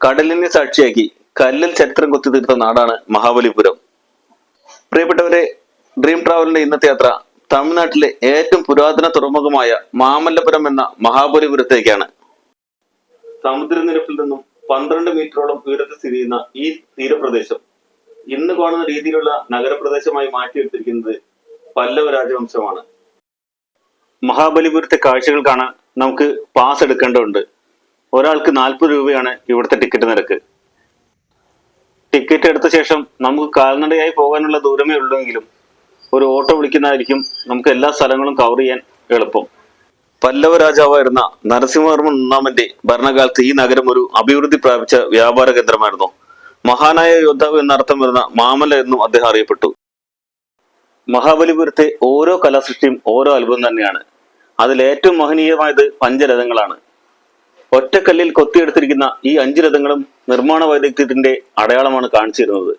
കടലിനെ സാക്ഷിയാക്കി കല്ലിൽ ചരിത്രം കൊത്തിത്തീർത്ത നാടാണ് മഹാബലിപുരം. പ്രിയപ്പെട്ടവരെ ഡ്രീം ട്രാവലിന്റെ ഇന്നത്തെ യാത്ര തമിഴ്നാട്ടിലെ ഏറ്റവും പുരാതന തുറമുഖമായ മാമല്ലപുരം എന്ന മഹാബലിപുരത്തേക്കാണ്. സമുദ്രനിരപ്പിൽ നിന്നും പന്ത്രണ്ട് മീറ്ററോളം ഉയരത്തിൽ സ്ഥിതി ചെയ്യുന്ന ഈ തീരപ്രദേശം ഇന്ന് കാണുന്ന രീതിയിലുള്ള നഗരപ്രദേശമായി മാറ്റിയെടുത്തിരിക്കുന്നത് പല്ലവ രാജവംശമാണ്. മഹാബലിപുരത്തെ കാഴ്ചകൾ കാണാൻ നമുക്ക് പാസ് എടുക്കേണ്ടതുണ്ട്. ഒരാൾക്ക് നാൽപ്പത് രൂപയാണ് ഇവിടുത്തെ ടിക്കറ്റ് നിരക്ക്. ടിക്കറ്റ് എടുത്ത ശേഷം നമുക്ക് കാൽനടയായി പോകാനുള്ള ദൂരമേ ഉള്ളൂവെങ്കിലും ഒരു ഓട്ടോ വിളിക്കുന്നതായിരിക്കും നമുക്ക് എല്ലാ സ്ഥലങ്ങളും കവർ ചെയ്യാൻ എളുപ്പം. പല്ലവ രാജാവായിരുന്ന നരസിംഹവർമ്മൻ ഒന്നാമന്റെ ഭരണകാലത്ത് ഈ നഗരം ഒരു അഭിവൃദ്ധി പ്രാപിച്ച വ്യാപാര കേന്ദ്രമായിരുന്നു. മഹാനായ യോദ്ധാവ് എന്നർത്ഥം വരുന്ന മാമല എന്നും അദ്ദേഹം അറിയപ്പെട്ടു. മഹാബലിപുരത്തെ ഓരോ കലാസൃഷ്ടിയും ഓരോ അത്ഭുതം തന്നെയാണ്. അതിൽ ഏറ്റവും മഹനീയമായത് പഞ്ചരഥങ്ങളാണ്. ഒറ്റക്കല്ലിൽ കൊത്തിയെടുത്തിരിക്കുന്ന ഈ അഞ്ച് രഥങ്ങളും നിർമ്മാണ വൈദഗ്ധ്യത്തിന്റെ അടയാളമാണ് കാണിച്ചിരുന്നത്.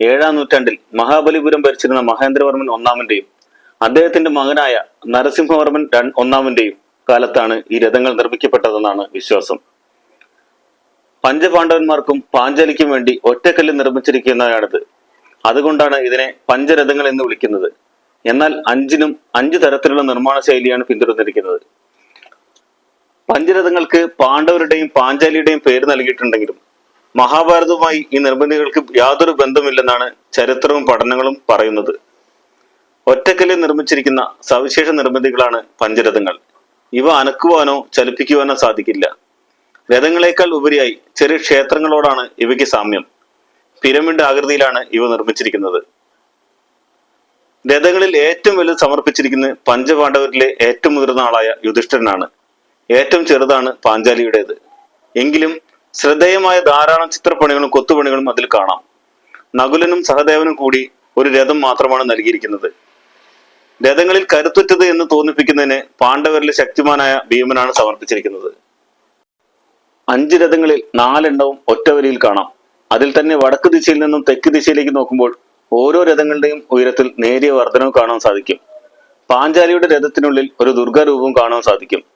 ഏഴാം നൂറ്റാണ്ടിൽ മഹാബലിപുരം ഭരിച്ചിരുന്ന മഹേന്ദ്രവർമ്മൻ ഒന്നാമന്റെയും അദ്ദേഹത്തിന്റെ മകനായ നരസിംഹവർമ്മൻ ഒന്നാമന്റെയും കാലത്താണ് ഈ രഥങ്ങൾ നിർമ്മിക്കപ്പെട്ടതെന്നാണ് വിശ്വാസം. പഞ്ചപാണ്ഡവന്മാർക്കും പാഞ്ചലിക്കും വേണ്ടി ഒറ്റക്കല്ല് നിർമ്മിച്ചിരിക്കുന്നതാണിത്. അതുകൊണ്ടാണ് ഇതിനെ പഞ്ചരഥങ്ങൾ എന്ന് വിളിക്കുന്നത്. എന്നാൽ അഞ്ചിനും അഞ്ച് തരത്തിലുള്ള നിർമ്മാണ ശൈലിയാണ് പിന്തുടർന്നിരിക്കുന്നത്. പഞ്ചരഥങ്ങൾക്ക് പാണ്ഡവരുടെയും പാഞ്ചാലിയുടെയും പേര് നൽകിയിട്ടുണ്ടെങ്കിലും മഹാഭാരതവുമായി ഈ നിർമ്മിതികൾക്ക് യാതൊരു ബന്ധമില്ലെന്നാണ് ചരിത്രവും പഠനങ്ങളും പറയുന്നത്. ഒറ്റക്കല്ലിൽ നിർമ്മിച്ചിരിക്കുന്ന സവിശേഷ നിർമ്മിതികളാണ് പഞ്ചരഥങ്ങൾ. ഇവ അനക്കുവാനോ ചലിപ്പിക്കുവാനോ സാധിക്കില്ല. രഥങ്ങളെക്കാൾ ഉപരിയായി ചെറിയ ക്ഷേത്രങ്ങളോടാണ് ഇവയ്ക്ക് സാമ്യം. പിരമിഡ് ആകൃതിയിലാണ് ഇവ നിർമ്മിച്ചിരിക്കുന്നത്. രഥങ്ങളിൽ ഏറ്റവും വലുത് സമർപ്പിച്ചിരിക്കുന്നത് പഞ്ചപാണ്ഡവരിലെ ഏറ്റവും മുതിർന്ന ആളായ യുധിഷ്ഠിരനാണ്. ഏറ്റവും ചെറുതാണ് പാഞ്ചാലിയുടേത്. എങ്കിലും ശ്രദ്ധേയമായ ധാരാളം ചിത്രപ്പണികളും കൊത്തുപണികളും അതിൽ കാണാം. നകുലനും സഹദേവനും കൂടി ഒരു രഥം മാത്രമാണ് നൽകിയിരിക്കുന്നത്. രഥങ്ങളിൽ കരുത്തുറ്റത് എന്ന് തോന്നിപ്പിക്കുന്നതിന് പാണ്ഡവരിലെ ശക്തിമാനായ ഭീമനാണ് സമർപ്പിച്ചിരിക്കുന്നത്. അഞ്ച് രഥങ്ങളിൽ നാലെണ്ണവും ഒറ്റവരിയിൽ കാണാം. അതിൽ തന്നെ വടക്ക് ദിശയിൽ നിന്നും തെക്ക് ദിശയിലേക്ക് നോക്കുമ്പോൾ ഓരോ രഥങ്ങളുടെയും ഉയരത്തിൽ നേരിയ വർധനവ് കാണാൻ സാധിക്കും. പാഞ്ചാലിയുടെ രഥത്തിനുള്ളിൽ ഒരു ദുർഗാരൂപവും കാണാൻ സാധിക്കും.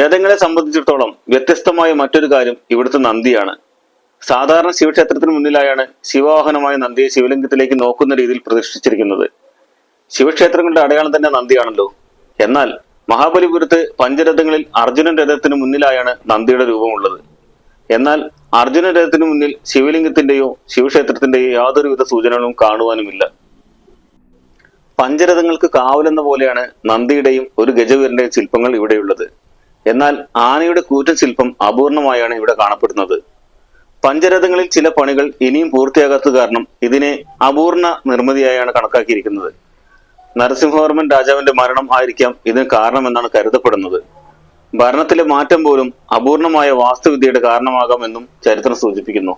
രഥങ്ങളെ സംബന്ധിച്ചിടത്തോളം വ്യത്യസ്തമായ മറ്റൊരു കാര്യം ഇവിടുത്തെ നന്ദിയാണ്. സാധാരണ ശിവക്ഷേത്രത്തിന് മുന്നിലായാണ് ശിവവാഹനമായ നന്ദിയെ ശിവലിംഗത്തിലേക്ക് നോക്കുന്ന രീതിയിൽ പ്രതിഷ്ഠിച്ചിരിക്കുന്നത്. ശിവക്ഷേത്രങ്ങളുടെ അടയാളം തന്നെ നന്ദിയാണല്ലോ. എന്നാൽ മഹാബലിപുരത്ത് പഞ്ചരഥങ്ങളിൽ അർജുനൻ രഥത്തിന് മുന്നിലായാണ് നന്ദിയുടെ രൂപമുള്ളത്. എന്നാൽ അർജുന രഥത്തിന് മുന്നിൽ ശിവലിംഗത്തിന്റെയോ ശിവക്ഷേത്രത്തിന്റെയോ യാതൊരുവിധ സൂചനകളും കാണുവാനുമില്ല. പഞ്ചരഥങ്ങൾക്ക് കാവലെന്ന പോലെയാണ് നന്ദിയുടെയും ഒരു ഗജവീരന്റെയും ശില്പങ്ങൾ ഇവിടെയുള്ളത്. എന്നാൽ ആനയുടെ കൂറ്റൻ ശില്പം അപൂർണമായാണ് ഇവിടെ കാണപ്പെടുന്നത്. പഞ്ചരഥങ്ങളിൽ ചില പണികൾ ഇനിയും പൂർത്തിയാകാത്തത് കാരണം ഇതിനെ അപൂർണ നിർമ്മിതിയായാണ് കണക്കാക്കിയിരിക്കുന്നത്. നരസിംഹവർമ്മൻ രാജാവിന്റെ മരണം ആയിരിക്കാം ഇതിന് കാരണമെന്നാണ് കരുതപ്പെടുന്നത്. ഭരണത്തിലെ മാറ്റം പോലും അപൂർണമായ വാസ്തുവിദ്യയുടെ കാരണമാകാമെന്നും ചരിത്രം സൂചിപ്പിക്കുന്നു.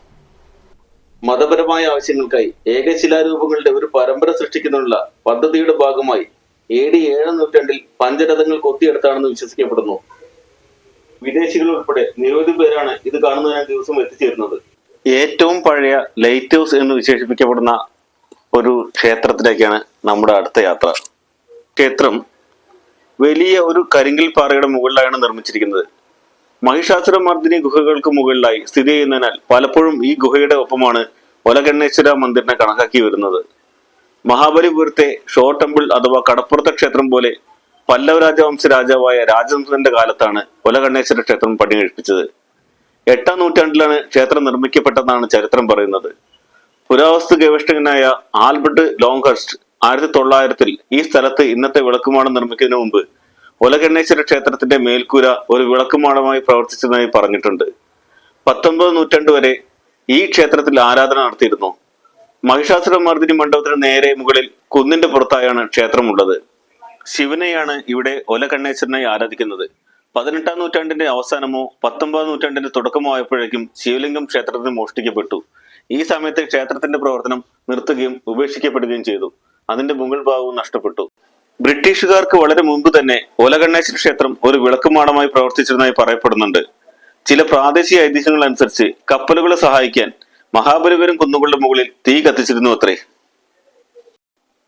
മതപരമായ ആവശ്യങ്ങൾക്കായി ഏകശിലാരൂപങ്ങളുടെ ഒരു പരമ്പര സൃഷ്ടിക്കുന്നതിനുള്ള പദ്ധതിയുടെ ഭാഗമായി എ ഡി ഏഴാം നൂറ്റാണ്ടിൽ പഞ്ചരഥങ്ങൾ കൊത്തിയെടുത്താണെന്ന് വിശ്വസിക്കപ്പെടുന്നു. വിദേശികൾ ഉൾപ്പെടെ നിരവധി പേരാണ് ഇത് കാണുന്നതിനായി ദിവസം എത്തിച്ചേരുന്നത്. ഏറ്റവും പഴയ ലൈറ്റ് ഹൗസ് എന്ന് വിശേഷിപ്പിക്കപ്പെടുന്ന ഒരു ക്ഷേത്രത്തിലേക്കാണ് നമ്മുടെ അടുത്ത യാത്ര. ക്ഷേത്രം വലിയ ഒരു കരിങ്കൽ പാറയുടെ മുകളിലാണ് നിർമ്മിച്ചിരിക്കുന്നത്. മഹിഷാസുരമർദ്ദിനി ഗുഹകൾക്ക് മുകളിലായി സ്ഥിതി ചെയ്യുന്നതിനാൽ പലപ്പോഴും ഈ ഗുഹയുടെ ഒപ്പമാണ് ഒലഗണ്ണേശ്വര മന്ദിറിനെ കണക്കാക്കി വരുന്നത്. മഹാബലിപുരത്തെ ഷോ ടെമ്പിൾ അഥവാ കടപ്പുറത്തെ ക്ഷേത്രം പോലെ പല്ലവ രാജവംശ രാജാവായ രാജചന്ദ്രന്റെ കാലത്താണ് കൊലകണ്ണേശ്വര ക്ഷേത്രം പണി കഴിപ്പിച്ചത് എട്ടാം നൂറ്റാണ്ടിലാണ് ക്ഷേത്രം നിർമ്മിക്കപ്പെട്ടതെന്നാണ് ചരിത്രം പറയുന്നത്. പുരാവസ്തു ഗവേഷകനായ ആൽബർട്ട് ലോങ്ഹർസ്റ്റ് ആയിരത്തി തൊള്ളായിരത്തിൽ ഈ സ്ഥലത്ത് ഇന്നത്തെ വിളക്കുമാടം നിർമ്മിക്കുന്നതിന് മുമ്പ് ഒലഗണ്ണേശ്വര ക്ഷേത്രത്തിന്റെ മേൽക്കൂര ഒരു വിളക്കുമാടമായി പ്രവർത്തിച്ചതായി പറഞ്ഞിട്ടുണ്ട്. പത്തൊമ്പത് നൂറ്റാണ്ട് വരെ ഈ ക്ഷേത്രത്തിൽ ആരാധന നടത്തിയിരുന്നു. മഹിഷാസുരമർദ്ദിനി മണ്ഡപത്തിന് നേരെ മുകളിൽ കുന്നിന്റെ പുറത്തായാണ് ക്ഷേത്രമുള്ളത്. ശിവനെയാണ് ഇവിടെ ഒലകണ്ണേശ്വരനായി ആരാധിക്കുന്നത്. പതിനെട്ടാം നൂറ്റാണ്ടിന്റെ അവസാനമോ പത്തൊമ്പതാം നൂറ്റാണ്ടിന്റെ തുടക്കമോ ആയപ്പോഴേക്കും ശിവലിംഗം ക്ഷേത്രത്തിൽ മോഷ്ടിക്കപ്പെട്ടു. ഈ സമയത്ത് ക്ഷേത്രത്തിന്റെ പ്രവർത്തനം നിർത്തുകയും ഉപേക്ഷിക്കപ്പെടുകയും ചെയ്തു. അതിന്റെ മുകൾ ഭാഗവും നഷ്ടപ്പെട്ടു. ബ്രിട്ടീഷുകാർക്ക് വളരെ മുമ്പ് തന്നെ ഒലകണ്ണേശ്വര ക്ഷേത്രം ഒരു വിളക്കുമാടമായി പ്രവർത്തിച്ചിരുന്നതായി പറയപ്പെടുന്നുണ്ട്. ചില പ്രാദേശിക ഐതിഹ്യങ്ങൾ അനുസരിച്ച് കപ്പലുകളെ സഹായിക്കാൻ മഹാബലിപുരം കുന്നുകളുടെ മുകളിൽ തീ കത്തിച്ചിരുന്നു അത്രേ.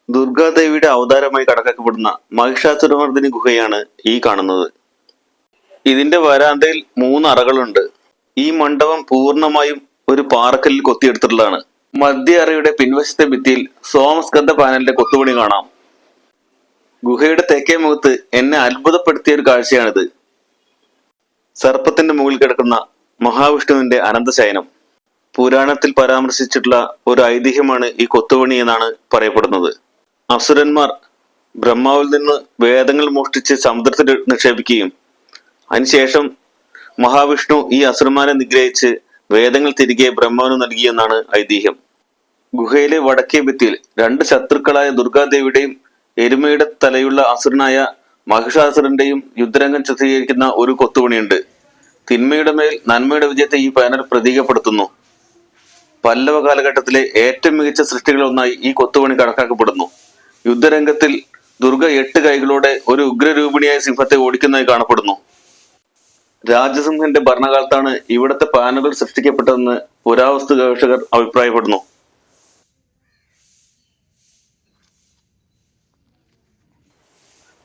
ദുർഗാദേവിയുടെ അവതാരമായി കണക്കാക്കപ്പെടുന്ന മഹിഷാസുരമർദ്ദിനി ഗുഹയാണ് ഈ കാണുന്നത്. ഇതിന്റെ വരാന്തയിൽ മൂന്ന് അറകളുണ്ട്. ഈ മണ്ഡപം പൂർണമായും ഒരു പാറക്കല്ലിൽ കൊത്തിയെടുത്തിട്ടുള്ളതാണ്. മധ്യ അറയുടെ പിൻവശത്തെ ഭിത്തിയിൽ സോമസ്കന്ധ പാനലിന്റെ കൊത്തുപണി കാണാം. ഗുഹയുടെ തെക്കേ മുഖത്ത് എന്നെ അത്ഭുതപ്പെടുത്തിയ ഒരു കാഴ്ചയാണിത്. സർപ്പത്തിന്റെ മുകളിൽ കിടക്കുന്ന മഹാവിഷ്ണുവിന്റെ അനന്തശയനം പുരാണത്തിൽ പരാമർശിച്ചിട്ടുള്ള ഒരു ഐതിഹ്യമാണ് ഈ കൊത്തുപണി എന്നാണ് പറയപ്പെടുന്നത്. അസുരന്മാർ ബ്രഹ്മാവിൽ നിന്ന് വേദങ്ങൾ മോഷ്ടിച്ച് സമുദ്രത്തിൽ നിക്ഷേപിക്കുകയും അതിനുശേഷം മഹാവിഷ്ണു ഈ അസുരന്മാരെ നിഗ്രഹിച്ച് വേദങ്ങൾ തിരികെ ബ്രഹ്മാവിന് നൽകിയെന്നാണ് ഐതിഹ്യം. ഗുഹയിലെ വടക്കേ ഭിത്തിയിൽ രണ്ട് ശത്രുക്കളായ ദുർഗാദേവിയുടെയും എരുമയുടെ തലയുള്ള അസുരനായ മഹിഷാസുരന്റെയും യുദ്ധരംഗം ചിത്രീകരിക്കുന്ന ഒരു കൊത്തുപണിയുണ്ട്. തിന്മയുടെ മേൽ നന്മയുടെ വിജയത്തെ ഈ പാനൽ പ്രതീകപ്പെടുത്തുന്നു. പല്ലവ കാലഘട്ടത്തിലെ ഏറ്റവും മികച്ച സൃഷ്ടികളൊന്നായി ഈ കൊത്തുപണി കണക്കാക്കപ്പെടുന്നു. യുദ്ധരംഗത്തിൽ ദുർഗ എട്ട് കൈകളോടെ ഒരു ഉഗ്രരൂപിണിയായ സിംഹത്തെ ഓടിക്കുന്നതായി കാണപ്പെടുന്നു. രാജസിംഹന്റെ ഭരണകാലത്താണ് ഇവിടത്തെ പാനുകൾ സൃഷ്ടിക്കപ്പെട്ടതെന്ന് പുരാവസ്തു ഗവേഷകർ അഭിപ്രായപ്പെടുന്നു.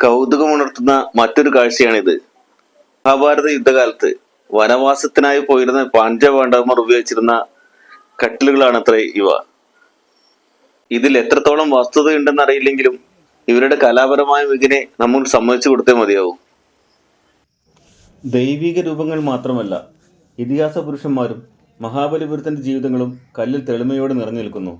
കൗതുകമുണർത്തുന്ന മറ്റൊരു കാഴ്ചയാണിത്. മഹാഭാരത യുദ്ധകാലത്ത് വനവാസത്തിനായി പോയിരുന്ന പാണ്ഡവപാണ്ഡവന്മാർ ഉപയോഗിച്ചിരുന്ന കട്ടിലുകളാണത്രേ ഇവ. ഇതിൽ എത്രത്തോളം വസ്തുതയുണ്ടെന്ന് അറിയില്ലെങ്കിലും ഇവരുടെ കലാപരമായ മികനെ നമ്മൾ സമ്മതിച്ചു കൊടുത്തേ മതിയാവും. ദൈവിക രൂപങ്ങൾ മാത്രമല്ല ഇതിഹാസ പുരുഷന്മാരും മഹാബലിപുരത്തിന്റെ ജീവിതങ്ങളും കല്ലിൽ തെളിമയോടെ നിറഞ്ഞു നിൽക്കുന്നു.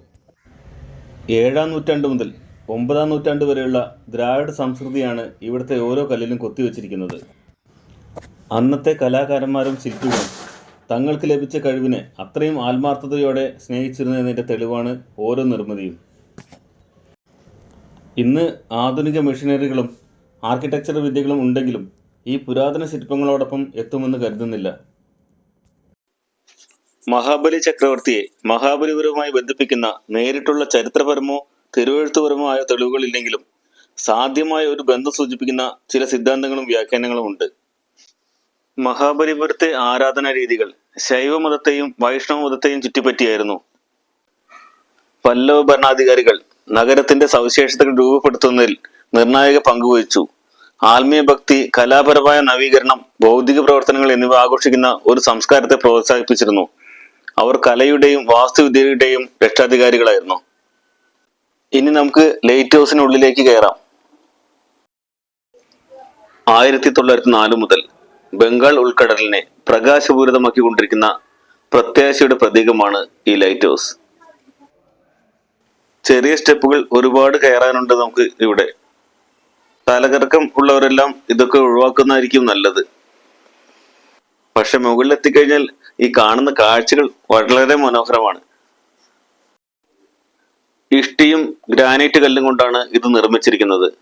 ഏഴാം നൂറ്റാണ്ട് മുതൽ ഒമ്പതാം നൂറ്റാണ്ട് വരെയുള്ള ദ്രാവിഡ സംസ്കൃതിയാണ് ഇവിടുത്തെ ഓരോ കല്ലിലും കൊത്തിവെച്ചിരിക്കുന്നത്. അന്നത്തെ കലാകാരന്മാരും ശില്പികളും തങ്ങൾക്ക് ലഭിച്ച കഴിവിനെ അത്രയും ആത്മാർത്ഥതയോടെ സ്നേഹിച്ചിരുന്നതിന്റെ തെളിവാണ് ഓരോ നിർമ്മിതിയും. ഇന്ന് ആധുനിക മെഷീനറികളും ആർക്കിടെക്ചർ വിദ്യകളും ഉണ്ടെങ്കിലും ഈ പുരാതന ശില്പങ്ങളോടൊപ്പം എത്തുമെന്ന് കരുതുന്നില്ല. മഹാബലി ചക്രവർത്തിയെ മഹാബലിപുരവുമായി ബന്ധിപ്പിക്കുന്ന നേരിട്ടുള്ള ചരിത്രപരമോ തിരുവഴുത്തുപരമോ ആയ തെളിവുകളില്ലെങ്കിലും സാധ്യമായ ഒരു ബന്ധം സൂചിപ്പിക്കുന്ന ചില സിദ്ധാന്തങ്ങളും വ്യാഖ്യാനങ്ങളും ഉണ്ട്. മഹാബലിപുരത്തെ ആരാധനാ രീതികൾ ശൈവമതത്തെയും വൈഷ്ണവ മതത്തെയും ചുറ്റിപ്പറ്റിയായിരുന്നു. പല്ലവ ഭരണാധികാരികൾ നഗരത്തിന്റെ സവിശേഷതകൾ രൂപപ്പെടുത്തുന്നതിൽ നിർണായക പങ്കുവഹിച്ചു ആത്മീയ ഭക്തി കലാപരമായ നവീകരണം ബൗദ്ധിക പ്രവർത്തനങ്ങൾ എന്നിവ ആഘോഷിക്കുന്ന ഒരു സംസ്കാരത്തെ പ്രോത്സാഹിപ്പിച്ചിരുന്നു. അവർ കലയുടെയും വാസ്തുവിദ്യയുടെയും രക്ഷാധികാരികളായിരുന്നു. ഇനി നമുക്ക് ലൈറ്റ് ഹൗസിനുള്ളിലേക്ക് കയറാം. ആയിരത്തി തൊള്ളായിരത്തി നാല് മുതൽ ബംഗാൾ ഉൾക്കടലിനെ പ്രകാശപൂരിതമാക്കിക്കൊണ്ടിരിക്കുന്ന പ്രത്യാശയുടെ പ്രതീകമാണ് ഈ ലൈറ്റ് ഹൗസ് ചെറിയ സ്റ്റെപ്പുകൾ ഒരുപാട് കയറാനുണ്ട് നമുക്ക് ഇവിടെ. തലകറക്കം ഉള്ളവരെല്ലാം ഇതൊക്കെ ഒഴിവാക്കുന്നതായിരിക്കും നല്ലത്. പക്ഷെ മുകളിൽ എത്തിക്കഴിഞ്ഞാൽ ഈ കാണുന്ന കാഴ്ചകൾ വളരെ മനോഹരമാണ്. ഇഷ്ടിയും ഗ്രാനൈറ്റ് കല്ലും കൊണ്ടാണ് ഇത് നിർമ്മിച്ചിരിക്കുന്നത്.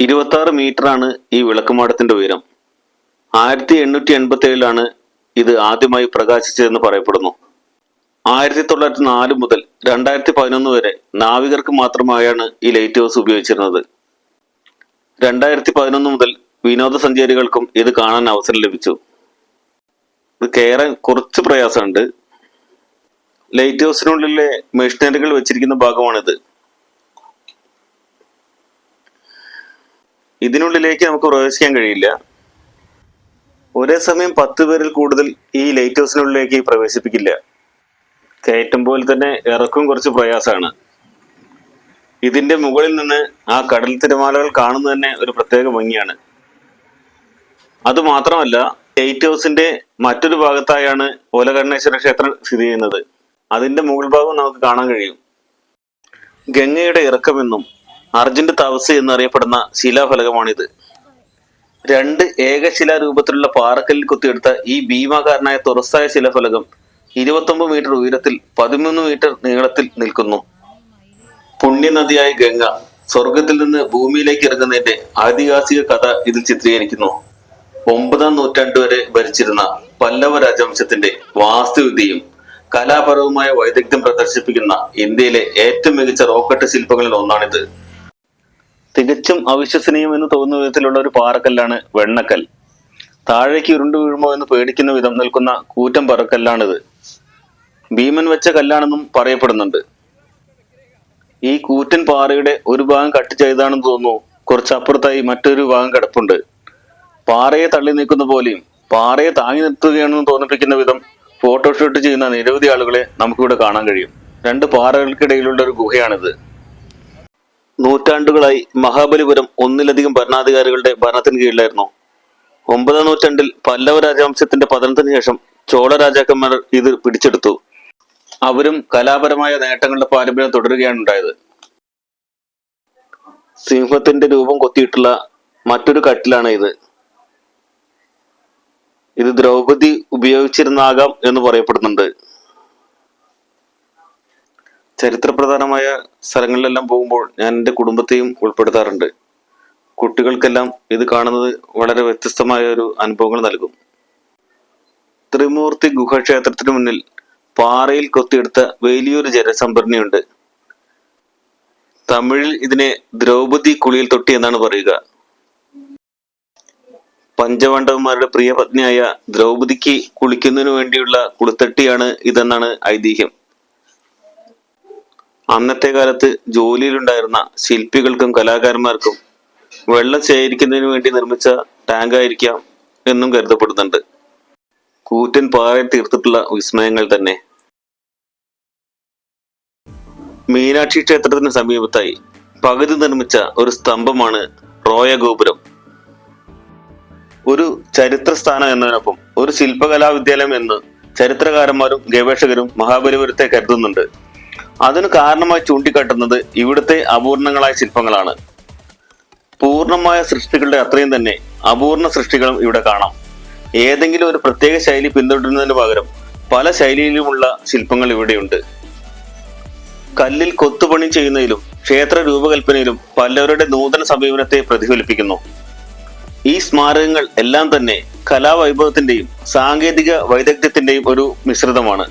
ഇരുപത്തി ആറ് ആണ് ഈ വിളക്കുമാടത്തിന്റെ ഉയരം. ആയിരത്തി എണ്ണൂറ്റി എൺപത്തി ഏഴിലാണ് ഇത് ആദ്യമായി പ്രകാശിച്ചതെന്ന് പറയപ്പെടുന്നു. ആയിരത്തി തൊള്ളായിരത്തി നാല് മുതൽ രണ്ടായിരത്തി പതിനൊന്ന് വരെ നാവികർക്ക് മാത്രമായാണ് ഈ ലൈറ്റ് ഹൗസ് ഉപയോഗിച്ചിരുന്നത്. രണ്ടായിരത്തി പതിനൊന്ന് മുതൽ വിനോദസഞ്ചാരികൾക്കും ഇത് കാണാൻ അവസരം ലഭിച്ചു. ഇത് കയറാൻ കുറച്ച് പ്രയാസമുണ്ട്. ലൈറ്റ് ഹൗസിനുള്ളിലെ മെഷീനറികൾ വെച്ചിരിക്കുന്ന ഭാഗമാണിത്. ഇതിനുള്ളിലേക്ക് നമുക്ക് പ്രവേശിക്കാൻ കഴിയില്ല. ഒരേ സമയം പത്ത് പേരിൽ കൂടുതൽ ഈ ലൈറ്റ് ഹൗസിനുള്ളിലേക്ക് പ്രവേശിപ്പിക്കില്ല. കയറ്റം പോലെ തന്നെ ഇറക്കും കുറച്ച് പ്രയാസമാണ്. ഇതിന്റെ മുകളിൽ നിന്ന് ആ കടൽ തിരമാലകൾ കാണുന്നത് തന്നെ ഒരു പ്രത്യേക ഭംഗിയാണ്. അതുമാത്രമല്ല ലൈറ്റ് ഹൗസിന്റെ മറ്റൊരു ഭാഗത്തായാണ് ഓലകർണേശ്വര ക്ഷേത്രം സ്ഥിതി ചെയ്യുന്നത്. അതിന്റെ മുകൾ ഭാഗം നമുക്ക് കാണാൻ കഴിയും. ഗംഗയുടെ ഇറക്കമെന്നും അർജുന്റെ തപസ് എന്നറിയപ്പെടുന്ന ശിലാഫലകമാണിത്. രണ്ട് ഏകശിലാ രൂപത്തിലുള്ള പാറക്കല്ലിൽ കുത്തിയെടുത്ത ഈ ഭീമാകാരനായ തുറസായ ശിലഫലകം ഇരുപത്തൊമ്പത് മീറ്റർ ഉയരത്തിൽ പതിമൂന്ന് മീറ്റർ നീളത്തിൽ നിൽക്കുന്നു. പുണ്യനദിയായ ഗംഗ സ്വർഗത്തിൽ നിന്ന് ഭൂമിയിലേക്ക് ഇറങ്ങുന്നതിന്റെ ഐതിഹാസിക കഥ ഇതിൽ ചിത്രീകരിക്കുന്നു. ഒമ്പതാം നൂറ്റാണ്ട് വരെ ഭരിച്ചിരുന്ന പല്ലവ രാജവംശത്തിന്റെ വാസ്തുവിദ്യയും കലാപരവുമായ വൈദഗ്ധ്യം പ്രദർശിപ്പിക്കുന്ന ഇന്ത്യയിലെ ഏറ്റവും മികച്ച റോക്കറ്റ് ശില്പങ്ങളിൽ ഒന്നാണിത്. തികച്ചും അവിശ്വസനീയം എന്ന് തോന്നുന്ന വിധത്തിലുള്ള ഒരു പാറക്കല്ലാണ് വെണ്ണക്കൽ. താഴേക്ക് ഉരുണ്ടു വീഴുമോ എന്ന് പേടിക്കുന്ന വിധം നിൽക്കുന്ന കൂറ്റം പറക്കല്ലാണിത്. ഭീമൻ വെച്ച കല്ലാണെന്നും പറയപ്പെടുന്നുണ്ട്. ഈ കൂറ്റൻ പാറയുടെ ഒരു ഭാഗം കട്ട് ചെയ്താണെന്ന് തോന്നുന്നു. കുറച്ചപ്പുറത്തായി മറ്റൊരു ഭാഗം കിടപ്പുണ്ട്. പാറയെ തള്ളി നീക്കുന്ന പോലെയും പാറയെ താങ്ങി നിർത്തുകയാണെന്ന് തോന്നിപ്പിക്കുന്ന വിധം ഫോട്ടോഷൂട്ട് ചെയ്യുന്ന നിരവധി ആളുകളെ നമുക്കിവിടെ കാണാൻ കഴിയും. രണ്ട് പാറകൾക്കിടയിലുള്ള ഒരു ഗുഹയാണിത്. നൂറ്റാണ്ടുകളായി മഹാബലിപുരം ഒന്നിലധികം ഭരണാധികാരികളുടെ ഭരണത്തിന് കീഴിലായിരുന്നു. ഒമ്പതാം നൂറ്റാണ്ടിൽ പല്ലവ രാജവംശത്തിന്റെ പതനത്തിന് ശേഷം ചോള രാജാക്കന്മാർ ഇത് പിടിച്ചെടുത്തു. അവരും കലാപരമായ നേട്ടങ്ങളുടെ പാരമ്പര്യം തുടരുകയാണ് ഉണ്ടായത്. സിംഹത്തിന്റെ രൂപം കൊത്തിയിട്ടുള്ള മറ്റൊരു കട്ടിലാണ് ഇത്. ഇത് ദ്രൗപദി ഉപയോഗിച്ചിരുന്നാകാം എന്ന് പറയപ്പെടുന്നുണ്ട്. ചരിത്രപ്രധാനമായ സ്ഥലങ്ങളിലെല്ലാം പോകുമ്പോൾ ഞാൻ എന്റെ കുടുംബത്തെയും ഉൾപ്പെടുത്താറുണ്ട്. കുട്ടികൾക്കെല്ലാം ഇത് കാണുന്നത് വളരെ വ്യത്യസ്തമായ ഒരു അനുഭവങ്ങൾ നൽകും. ത്രിമൂർത്തി ഗുഹാക്ഷേത്രത്തിന് മുന്നിൽ പാറയിൽ കൊത്തിയെടുത്ത വലിയൊരു ജലസംഭരണിയുണ്ട്. തമിഴിൽ ഇതിനെ ദ്രൗപദി കുളിയിൽ തൊട്ടി എന്നാണ് പറയുക. പഞ്ചപാണ്ഡവന്മാരുടെ പ്രിയ പത്നിയായ ദ്രൗപദിക്ക് കുളിക്കുന്നതിനു വേണ്ടിയുള്ള കുളിത്തട്ടിയാണ് ഇതെന്നാണ് ഐതിഹ്യം. അന്നത്തെ കാലത്ത് ജോലിയിലുണ്ടായിരുന്ന ശില്പികൾക്കും കലാകാരന്മാർക്കും വെള്ളം ശേഖരിക്കുന്നതിന് വേണ്ടി നിർമ്മിച്ച ടാങ്ക് ആയിരിക്കാം എന്നും കരുതപ്പെടുന്നുണ്ട്. കൂറ്റൻ പാറയിൽ തീർത്തിട്ടുള്ള വിസ്മയങ്ങൾ തന്നെ. മീനാക്ഷി ക്ഷേത്രത്തിന് സമീപത്തായി പകുതി നിർമ്മിച്ച ഒരു സ്തംഭമാണ് റോയ ഗോപുരം. ഒരു ചരിത്ര സ്ഥാനം എന്നതിനൊപ്പം ഒരു ശില്പകലാ വിദ്യാലയം എന്ന് ചരിത്രകാരന്മാരും ഗവേഷകരും മഹാബലിപുരത്തെ കരുതുന്നുണ്ട്. അതിന് കാരണമായി ചൂണ്ടിക്കാട്ടുന്നത് ഇവിടുത്തെ അപൂർണങ്ങളായ ശില്പങ്ങളാണ്. പൂർണമായ സൃഷ്ടികളുടെ അത്രയും തന്നെ അപൂർണ സൃഷ്ടികളും ഇവിടെ കാണാം. ഏതെങ്കിലും ഒരു പ്രത്യേക ശൈലി പിന്തുടരുന്നതിന് പകരം പല ശൈലിയിലുമുള്ള ശില്പങ്ങൾ ഇവിടെയുണ്ട്. കല്ലിൽ കൊത്തുപണി ചെയ്യുന്നതിലും ക്ഷേത്ര രൂപകൽപ്പനയിലും പലവരുടെ നൂതന സമീപനത്തെ പ്രതിഫലിപ്പിക്കുന്നു. ഈ സ്മാരകങ്ങൾ എല്ലാം തന്നെ കലാവൈഭവത്തിന്റെയും സാങ്കേതിക വൈദഗ്ധ്യത്തിന്റെയും ഒരു മിശ്രിതമാണ്.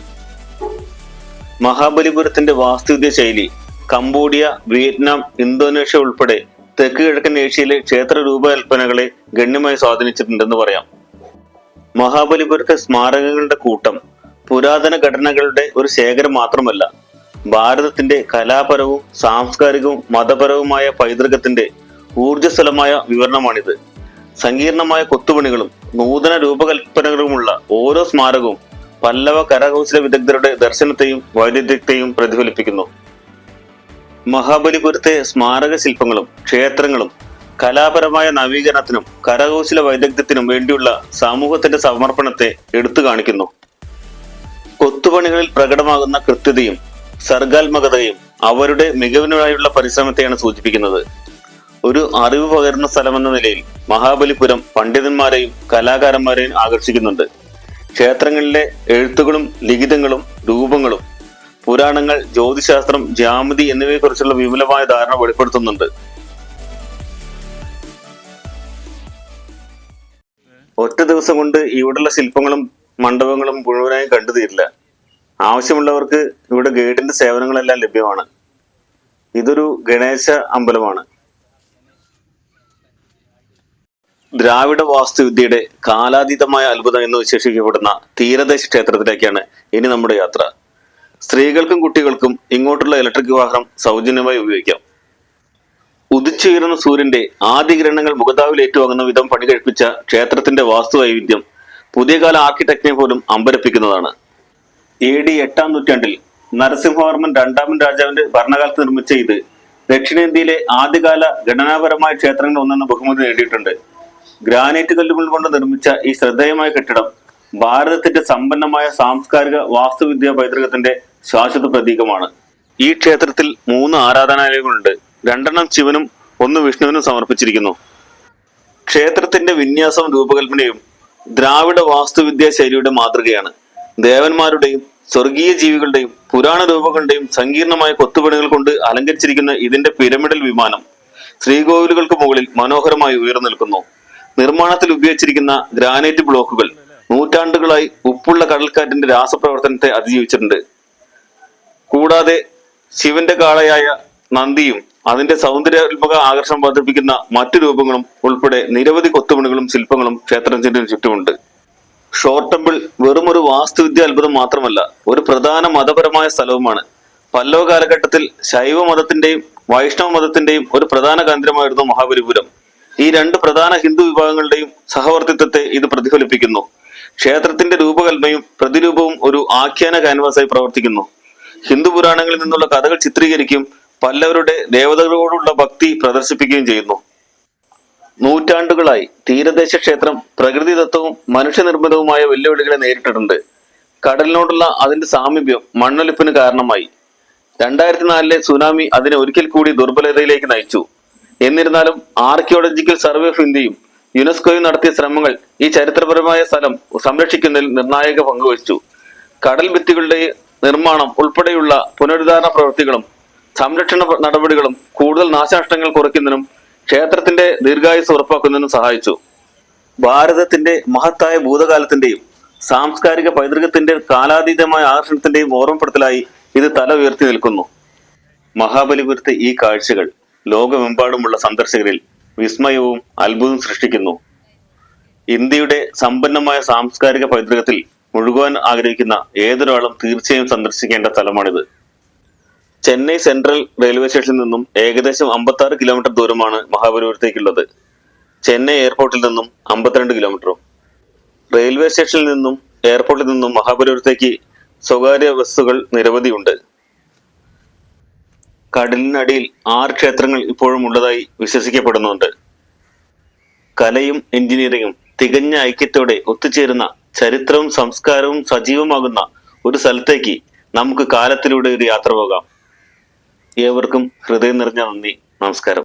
മഹാബലിപുരത്തിന്റെ വാസ്തുവിദ്യ ശൈലി കംബോഡിയ വിയറ്റ്നാം ഇന്തോനേഷ്യ ഉൾപ്പെടെ തെക്ക് കിഴക്കൻ ഏഷ്യയിലെ ക്ഷേത്ര രൂപകൽപ്പനകളെ ഗണ്യമായി സ്വാധീനിച്ചിട്ടുണ്ടെന്ന് പറയാം. മഹാബലിപുരത്തെ സ്മാരകങ്ങളുടെ കൂട്ടം പുരാതന ഘടനകളുടെ ഒരു ശേഖരം മാത്രമല്ല ഭാരതത്തിന്റെ കലാപരവും സാംസ്കാരികവും മതപരവുമായ പൈതൃകത്തിന്റെ ഊർജസ്വലമായ വിവരണമാണിത്. സങ്കീർണമായ കൊത്തുപണികളും നൂതന രൂപകൽപ്പനകളുമുള്ള ഓരോ സ്മാരകവും പല്ലവ കരകൗശല വിദഗ്ധരുടെ ദർശനത്തെയും വൈദഗ്ധ്യത്തെയും പ്രതിഫലിപ്പിക്കുന്നു. മഹാബലിപുരത്തെ സ്മാരക ശില്പങ്ങളും ക്ഷേത്രങ്ങളും കലാപരമായ നവീകരണത്തിനും കരകൗശല വൈദഗ്ധ്യത്തിനും വേണ്ടിയുള്ള സമൂഹത്തിന്റെ സമർപ്പണത്തെ എടുത്തു കാണിക്കുന്നു. കൊത്തുപണികളിൽ പ്രകടമാകുന്ന കൃത്യതയും സർഗാത്മകതയും അവരുടെ മികവിനായുള്ള പരിശ്രമത്തെയാണ് സൂചിപ്പിക്കുന്നത്. ഒരു അറിവ് പകരുന്ന സ്ഥലമെന്ന നിലയിൽ മഹാബലിപുരം പണ്ഡിതന്മാരെയും കലാകാരന്മാരെയും ആകർഷിക്കുന്നുണ്ട്. ക്ഷേത്രങ്ങളിലെ എഴുത്തുകളും ലിഖിതങ്ങളും രൂപങ്ങളും പുരാണങ്ങൾ ജ്യോതിശാസ്ത്രം ജാമിതി എന്നിവയെക്കുറിച്ചുള്ള വിപുലമായ ധാരണ വെളിപ്പെടുത്തുന്നുണ്ട്. ഒറ്റ ദിവസം കൊണ്ട് ഇവിടെയുള്ള ശില്പങ്ങളും മണ്ഡപങ്ങളും മുഴുവനായും കണ്ടു തീരില്ല ആവശ്യമുള്ളവർക്ക് ഇവിടെ ഗൈഡിന്റെ സേവനങ്ങളെല്ലാം ലഭ്യമാണ്. ഇതൊരു ഗണേശ അമ്പലമാണ്. ദ്രാവിഡ വാസ്തുവിദ്യയുടെ കാലാതീതമായ അത്ഭുതം എന്ന് വിശേഷിക്കപ്പെടുന്ന തീരദേശ ക്ഷേത്രത്തിലേക്കാണ് ഇനി നമ്മുടെ യാത്ര. സ്ത്രീകൾക്കും കുട്ടികൾക്കും ഇങ്ങോട്ടുള്ള ഇലക്ട്രിക് വാഹനം സൗജന്യമായി ഉപയോഗിക്കാം. ഉദിച്ചുയരുന്ന സൂര്യന്റെ ആദ്യ കിരണങ്ങൾ മുഖതാവിൽ ഏറ്റുവാങ്ങുന്ന വിധം പണി കഴിപ്പിച്ച ക്ഷേത്രത്തിന്റെ വാസ്തു വൈവിധ്യം പുതിയ കാല ആർക്കിടെക്റ്റിനെ പോലും അമ്പരപ്പിക്കുന്നതാണ്. എ ഡി എട്ടാം നൂറ്റാണ്ടിൽ നരസിംഹവർമ്മൻ രണ്ടാമൻ രാജാവിന്റെ ഭരണകാലത്ത് നിർമ്മിച്ച ഇത് ദക്ഷിണേന്ത്യയിലെ ആദ്യകാല ഘടനാപരമായ ക്ഷേത്രങ്ങളിൽ ഒന്നെന്ന ബഹുമതി നേടിയിട്ടുണ്ട്. ഗ്രാനൈറ്റ് കല്ലുകൾ കൊണ്ട് നിർമ്മിച്ച ഈ ശ്രദ്ധേയമായ കെട്ടിടം ഭാരതത്തിന്റെ സമ്പന്നമായ സാംസ്കാരിക വാസ്തുവിദ്യാ പൈതൃകത്തിന്റെ ശാശ്വത പ്രതീകമാണ്. ഈ ക്ഷേത്രത്തിൽ മൂന്ന് ആരാധനാലയങ്ങളുണ്ട്. രണ്ടെണ്ണം ശിവനും ഒന്ന് വിഷ്ണുവിനും സമർപ്പിച്ചിരിക്കുന്നു. ക്ഷേത്രത്തിന്റെ വിന്യാസം രൂപകൽപ്പനയും ദ്രാവിഡ വാസ്തുവിദ്യാ ശൈലിയുടെ മാതൃകയാണ്. ദേവന്മാരുടെയും സ്വർഗീയ ജീവികളുടെയും പുരാണ രൂപങ്ങളുടെയും സങ്കീർണമായ കൊത്തുപണികൾ കൊണ്ട് അലങ്കരിച്ചിരിക്കുന്ന ഇതിന്റെ പിരമിഡൽ വിമാനം ശ്രീകോവിലുകൾക്ക് മുകളിൽ മനോഹരമായി ഉയർന്നു നിൽക്കുന്നു. നിർമ്മാണത്തിൽ ഉപയോഗിച്ചിരിക്കുന്ന ഗ്രാനൈറ്റ് ബ്ലോക്കുകൾ നൂറ്റാണ്ടുകളായി ഉപ്പുള്ള കടൽക്കാറ്റിന്റെ രാസപ്രവർത്തനത്തെ അതിജീവിച്ചിട്ടുണ്ട്. കൂടാതെ ശിവന്റെ കാളയായ നന്ദിയും അതിന്റെ സൗന്ദര്യാത്മക ആകർഷണം വർദ്ധിപ്പിക്കുന്ന മറ്റു രൂപങ്ങളും ഉൾപ്പെടെ നിരവധി കൊത്തുപണികളും ശില്പങ്ങളും ക്ഷേത്രത്തിന് ചുറ്റുമുണ്ട്. ഷോർട്ട് ടെമ്പിൾ വെറും ഒരു വാസ്തുവിദ്യ അത്ഭുതം മാത്രമല്ല ഒരു പ്രധാന മതപരമായ സ്ഥലവുമാണ്. പല്ലവ കാലഘട്ടത്തിൽ ശൈവ മതത്തിന്റെയും വൈഷ്ണവ മതത്തിന്റെയും ഒരു പ്രധാന കേന്ദ്രമായിരുന്നു മഹാബലിപുരം. ഈ രണ്ട് പ്രധാന ഹിന്ദു വിഭാഗങ്ങളുടെയും സഹവർത്തിത്വത്തെ ഇത് പ്രതിഫലിപ്പിക്കുന്നു. ക്ഷേത്രത്തിന്റെ രൂപകൽപ്പയും പ്രതിരൂപവും ഒരു ആഖ്യാന കാൻവാസായി പ്രവർത്തിക്കുന്നു. ഹിന്ദു പുരാണങ്ങളിൽ നിന്നുള്ള കഥകൾ ചിത്രീകരിക്കും പല്ലവരുടെ ദേവതകളോടുള്ള ഭക്തി പ്രദർശിപ്പിക്കുകയും ചെയ്യുന്നു. നൂറ്റാണ്ടുകളായി തീരദേശ ക്ഷേത്രം പ്രകൃതിദത്തവും മനുഷ്യനിർമ്മിതവുമായ വെല്ലുവിളികളെ നേരിട്ടിട്ടുണ്ട്. കടലിനോടുള്ള അതിന്റെ സാമീപ്യം മണ്ണൊലിപ്പിന് കാരണമായി. രണ്ടായിരത്തി നാലിലെ സുനാമി അതിനെ ഒരിക്കൽ കൂടി ദുർബലതയിലേക്ക് നയിച്ചു. എന്നിരുന്നാലും ആർക്കിയോളജിക്കൽ സർവേ ഓഫ് ഇന്ത്യയും യുനെസ്കോയും നടത്തിയ ശ്രമങ്ങൾ ഈ ചരിത്രപരമായ സ്ഥലം സംരക്ഷിക്കുന്നതിൽ നിർണായക പങ്കുവഹിച്ചു. കടൽ ഭിത്തികളുടെ നിർമ്മാണം ഉൾപ്പെടെയുള്ള പുനരുദ്ധാരണ പ്രവൃത്തികളും സംരക്ഷണ നടപടികളും കൂടുതൽ നാശനഷ്ടങ്ങൾ കുറയ്ക്കുന്നതിനും ക്ഷേത്രത്തിന്റെ ദീർഘായുസ് ഉറപ്പാക്കുന്നതിനും സഹായിച്ചു. ഭാരതത്തിന്റെ മഹത്തായ ഭൂതകാലത്തിന്റെയും സാംസ്കാരിക പൈതൃകത്തിന്റെ കാലാതീതമായ ആകർഷണത്തിന്റെയും ഓർമ്മപ്പെടുത്തലായി ഇത് തല ഉയർത്തി നിൽക്കുന്നു. മഹാബലിപുരത്തെ ഈ കാഴ്ചകൾ ലോകമെമ്പാടുമുള്ള സന്ദർശകരിൽ വിസ്മയവും അത്ഭുതവും സൃഷ്ടിക്കുന്നു. ഇന്ത്യയുടെ സമ്പന്നമായ സാംസ്കാരിക പൈതൃകത്തിൽ മുഴുകുവാൻ ആഗ്രഹിക്കുന്ന ഏതൊരാളും തീർച്ചയായും സന്ദർശിക്കേണ്ട സ്ഥലമാണിത്. ചെന്നൈ സെൻട്രൽ റെയിൽവേ സ്റ്റേഷനിൽ നിന്നും ഏകദേശം 56 കിലോമീറ്റർ ദൂരമാണ് മഹാബലിപുരത്തേക്കുള്ളത്. ചെന്നൈ എയർപോർട്ടിൽ നിന്നും അമ്പത്തിരണ്ട് കിലോമീറ്ററും. റെയിൽവേ സ്റ്റേഷനിൽ നിന്നും എയർപോർട്ടിൽ നിന്നും മഹാബലിപുരത്തേക്ക് സ്വകാര്യ ബസ്സുകൾ നിരവധിയുണ്ട്. കടലിനടിയിൽ ആറ് ക്ഷേത്രങ്ങൾ ഇപ്പോഴും ഉള്ളതായി വിശ്വസിക്കപ്പെടുന്നുണ്ട്. കലയും എഞ്ചിനീയറിംഗും തികഞ്ഞ ഐക്യത്തോടെ ഒത്തുചേരുന്ന ചരിത്രവും സംസ്കാരവും സജീവമാകുന്ന ഒരു സ്ഥലത്തേക്ക് നമുക്ക് കാലത്തിലൂടെ ഒരു യാത്ര പോകാം. ഏവർക്കും ഹൃദയം നിറഞ്ഞ നന്ദി. നമസ്കാരം.